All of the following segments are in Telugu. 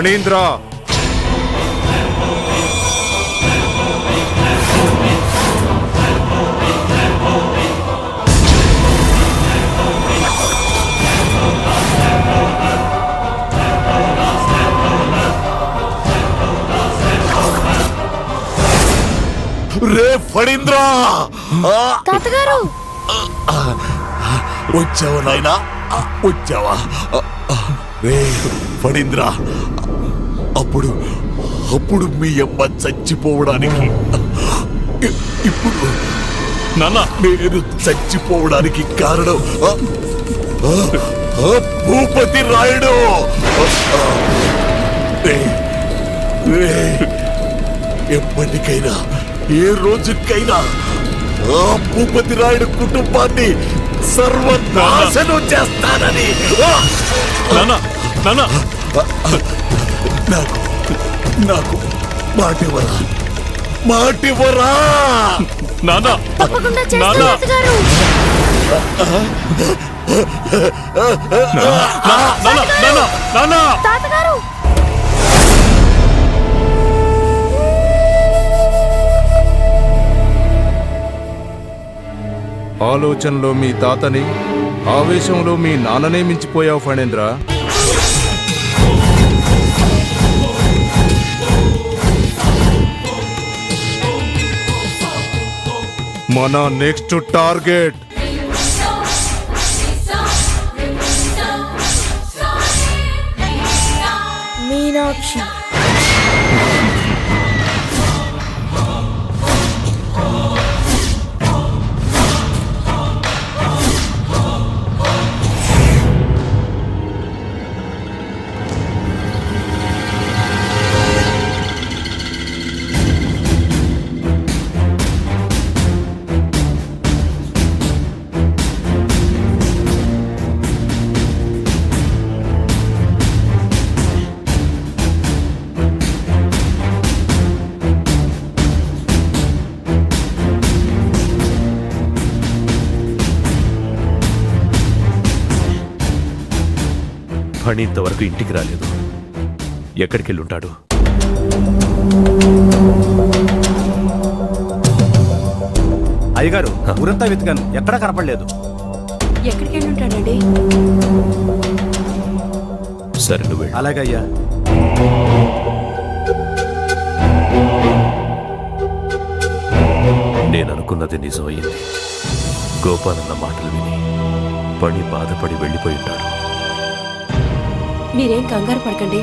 ఫణీంద్ర రే ఫణీంద్ర! తాతగారు! వచ్చావా నాయనా? వచ్చావా? రే ఫణీంద్ర! అప్పుడు అప్పుడు మీ అమ్మ చచ్చిపోవడానికి ఇప్పుడు నాన్న! నేను చచ్చిపోవడానికి కారణం భూపతి రాయుడు! ఎప్పటికైనా ఏ రోజుకైనా ఆ భూపతి రాయుడు కుటుంబాన్ని సర్వనాశనం చేస్తానని నాన్న! నాకు నాకు మాటివరా మాటివరా తప్పకుండా నాన్న తాతగారు. ఆలోచనలో మీ తాతని ఆవేశంలో మీ నాన్ననే మించిపోయావు ఫణేంద్ర. మన నెక్స్ట్ టార్గెట్ మీనాక్షి. ఫణి ఇంతవరకు ఇంటికి రాలేదు. ఎక్కడికి వెళ్ళుంటాడు అయ్యగారు ఊరంతా వెతికాను. ఎక్కడా కనపడలేదు. ఎక్కడికి సరే నువ్వు వెళ్ళు. అలాగే అయ్యా. నేను అనుకున్నది నిజమయ్యింది. గోపాలన్న మాటలు విని పని బాధపడి వెళ్ళిపోయి ఉంటాడు. మీరేం కంగారు పడకండి.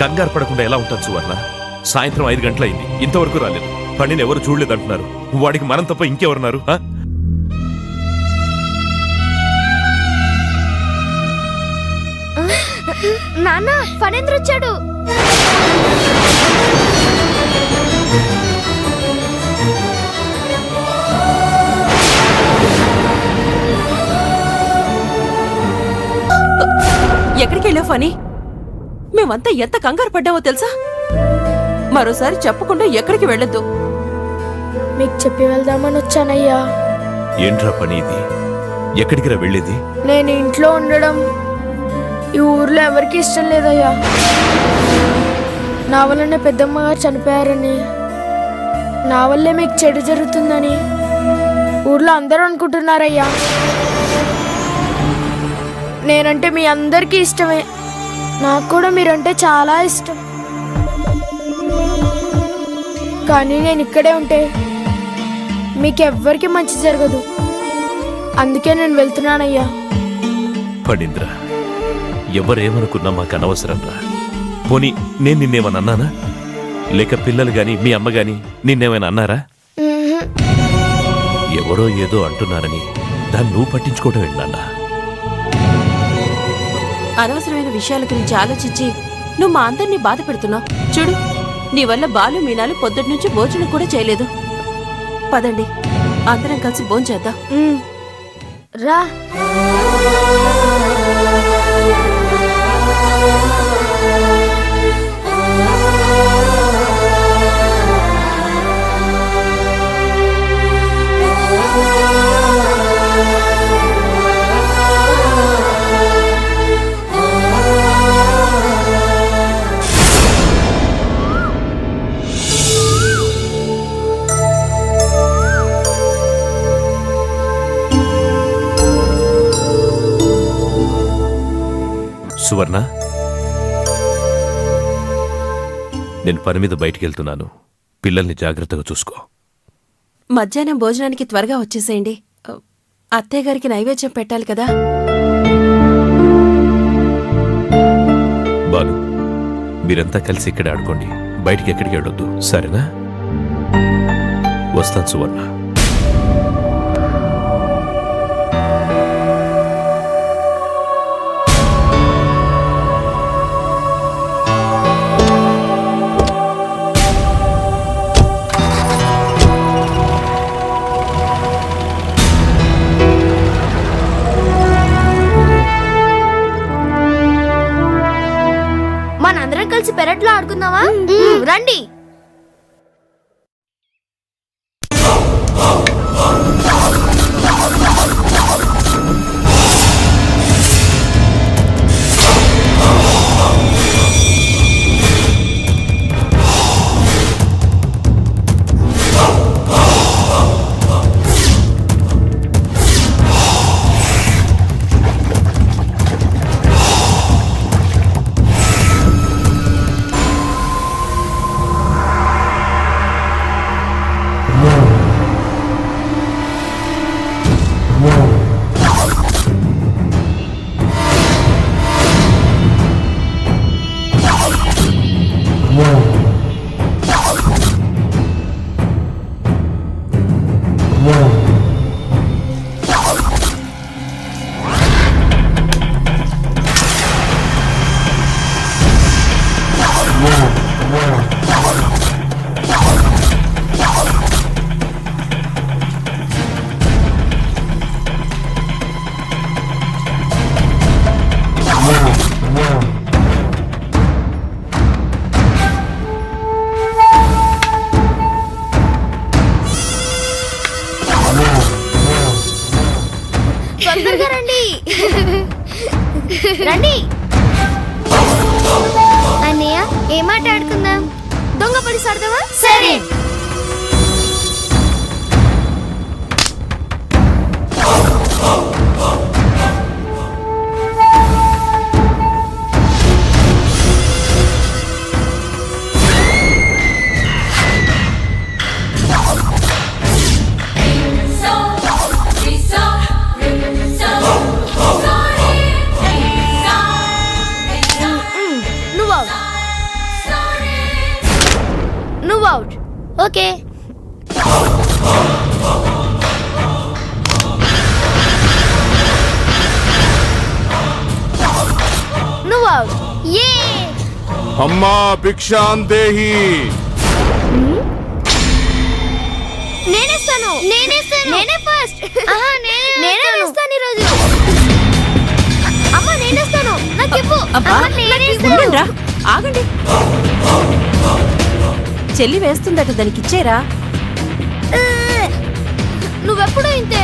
కంగారు పడకుండా ఎలా ఉంటాను సువర్ణ? సాయంత్రం ఐదు గంటలైంది. ఇంతవరకు రాలేదు. పనిని ఎవరు చూడలేదంటున్నారు. వాడికి మనం తప్ప ఇంకెవరున్నారు? నాన్న ఫణేంద్ర వచ్చాడు వెళ్ళావు ఫనీ? మేమంతా ఎంత కంగారు పడ్డామో తెలుసా? మరోసారి చెప్పకుండా ఎక్కడికి వెళ్ళొద్దు. మీకు చెప్పి వెళ్దామని వచ్చానయ్యా. ఏంట్రా పని ఇది? ఎక్కడికి రా వెళ్ళేది? నేను ఇంట్లో ఉండడం. ఈ ఊర్లో ఎవరికి ఇష్టం లేదయ్యా. నా వల్లనే పెద్దమ్మ గారు చనిపోయారని. నా వల్లే మీకు చెడు జరుగుతుందని. ఊర్లో అందరూ అనుకుంటున్నారయ్యా. నేనంటే మీ అందరికీ ఇష్టమే. నాకు కూడా మీరంటే చాలా ఇష్టం. కానీ నేను ఇక్కడే ఉంటే మీకెవ్వరికి మంచి జరగదు. అందుకే నేను వెళ్తున్నానయ్యా. పడింద్ర ఎవరేమనుకున్నా మాకు అనవసరం రా పోనీ నేను నిన్నేమన్నా అన్నానా? లేక పిల్లలు గాని మీ అమ్మ గాని నిన్నేమైనా అన్నారా. ఎవరో ఏదో అంటున్నారని దాన్ని నువ్వు పట్టించుకోవడం ఏంటన్నా అనవసరమైన విషయాల గురించి ఆలోచించి నువ్వు మా అందరినీ బాధ పెడుతున్నావు. చూడు నీ వల్ల బాలు మీనాలు పొద్దుటి నుంచి భోజనం కూడా చేయలేదు. పదండి అందరం కలిసి భోంచేద్దాం. రా. నేను పని మీద బయటికి వెళ్తున్నాను పిల్లల్ని జాగ్రత్తగా చూసుకో. మధ్యాహ్నం భోజనానికి త్వరగా వచ్చేసేయండి. అత్తయ్య గారికి నైవేద్యం పెట్టాలి కదా? బాలు మీరంతా కలిసి ఇక్కడ ఆడుకోండి. బయటికి ఎక్కడికి వెళ్ళొద్దు. సరేనా? వస్తాను సువర్ణ. అమ్మా భిక్షాందేహి నేనేస్తాను. నేనేస్తాను. నేనే ఫస్ట్. ఆహా, నేనే నేనే వేస్తాను. అమ్మ నేనేస్తాను. నాకు ఇవ్వు. అబ్బా అమ్మ, నేనేస్తాను. ఉండండ్రా, ఆగండి. చెల్లి వేస్తుందట దానికి ఇచ్చేరా? నువ్వెప్పుడు ఇంతే.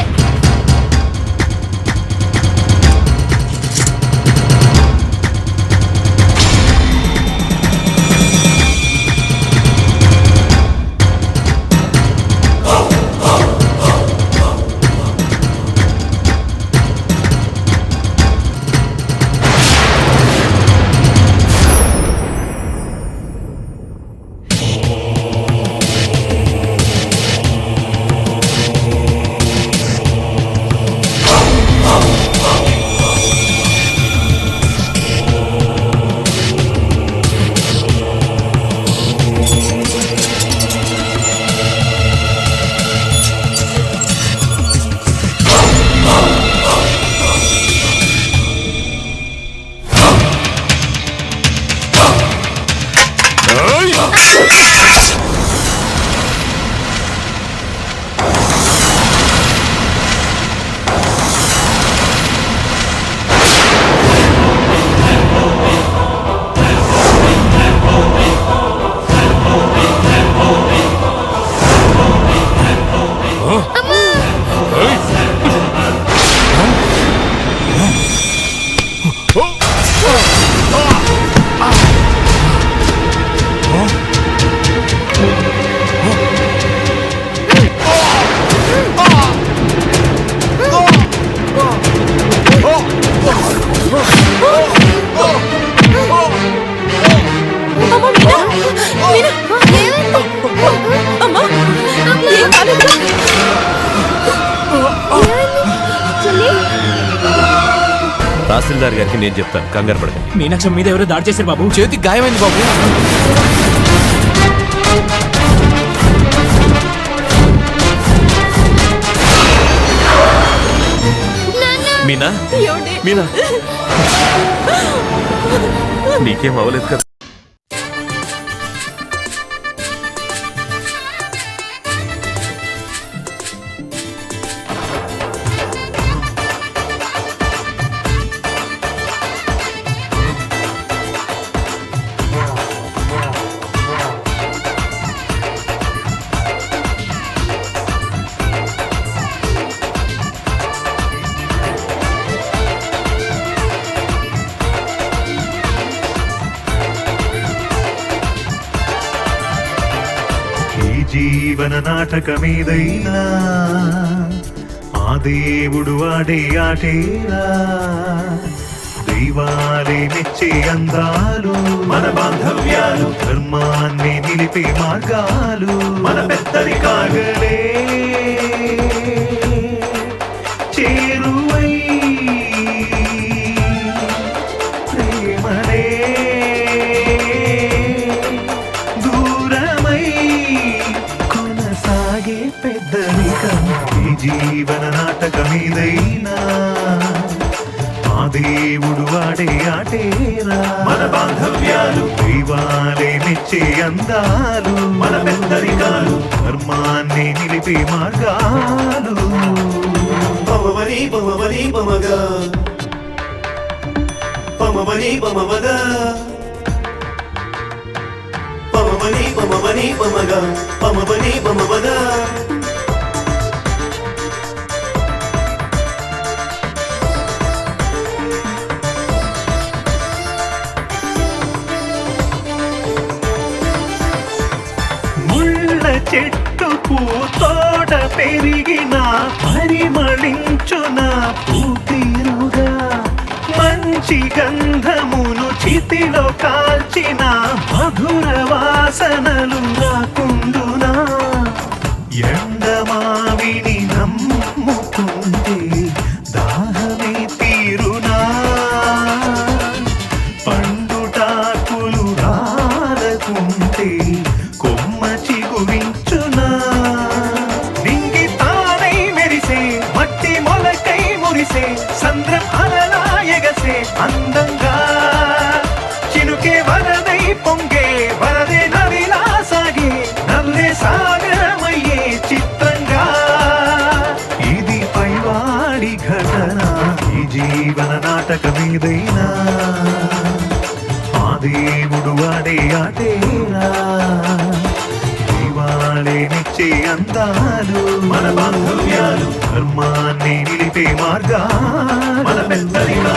Yeah. తహసీల్దార్ గారికి నేను చెప్తాను. కంగారు పడకండి. మీనాక్షం మీద ఎవరో దాడి చేశారు బాబు. చేతికి గాయమైంది బాబు. మీనా? మీనా? నీకేం అవ్వలేదు కదా? నాటకమేదైనా ఆ దేవుడు ఆడే ఆటేరా దైవాలే మెచ్చే అందాలు మన బాంధవ్యాలు ధర్మాన్ని నిలిపే మార్గాలు మన పెద్దది కాగలే. పెద్దరికం ఈ జీవన నాటకమేదైనా ఆ దేవుడు వాడే ఆటేరా మన బాంధవ్యాలు దైవాలే మెచ్చే అందాలు. మన పెద్దరికాలు ధర్మాన్ని నిలిపే మార్గాలు. పమవని పమవని పమగా. పమవని పమవగా పమవని పమవని పమగా. పమవని పమవగా పెరిగిన పరిమళించున పూతీరుగా. మంచి గంధమును చితిలో కాల్చిన మధుర వాసనలు రాకుండునా. నాటకమేదైనా ఆ దేవుడు వాడే ఆటేరా దీవాళే నిచ్చే అందాలు. మన బాంధవ్యాలు ధర్మాన్ని నిలిపే మార్గాలు. మన పెద్దరిగా